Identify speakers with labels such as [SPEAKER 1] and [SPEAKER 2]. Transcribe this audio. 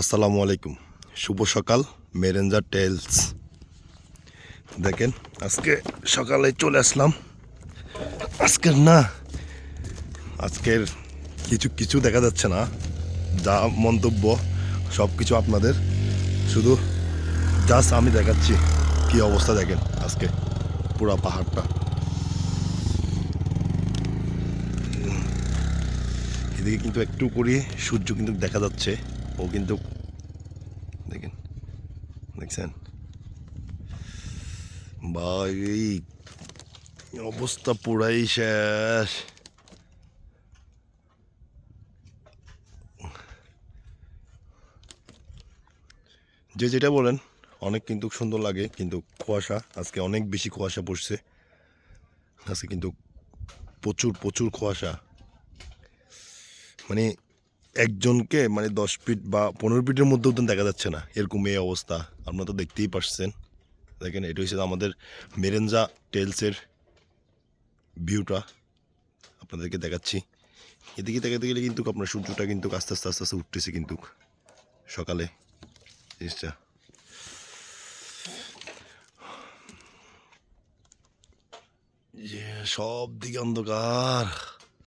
[SPEAKER 1] আসসালামু আলাইকুম। শুভ সকাল মেরেঞ্জার টেলস দেখেন, আজকে সকালে চলে আসলাম। আজকের না, আজকের কিছু কিছু দেখা যাচ্ছে না। যা মন্তব্য সব কিছু আপনাদের। শুধু জাস্ট আমি দেখাচ্ছি কি অবস্থা দেখেন আজকে, পুরা পাহাড়টা। এদিকে কিন্তু একটু করে সূর্য কিন্তু দেখা যাচ্ছে। ও কিন্তু দেখেন দেখছেন ভাই অবস্থা পুরাই শেষ যে যেটা বলেন, অনেক কিন্তু সুন্দর লাগে, কিন্তু কুয়াশা, আজকে অনেক বেশি কুয়াশা পড়ছে। আজকে কিন্তু প্রচুর প্রচুর কুয়াশা। মানে একজনকে মানে দশ ফিট বা পনেরো ফিটের মধ্যেও তো দেখা যাচ্ছে না। এরকম এই অবস্থা। আপনারা তো দেখতেই পারছেন। দেখেন, এটা হচ্ছে আমাদের মেরেঞ্জা টেলসের ভিউটা। আপনাদেরকে দেখাচ্ছি। এদিকে দেখাতে গেলে কিন্তু আপনার সূর্যটা কিন্তু আস্তে আস্তে আস্তে আস্তে উঠতেছে কিন্তু সকালে জিনিসটা। যে সব দিকে অন্ধকার।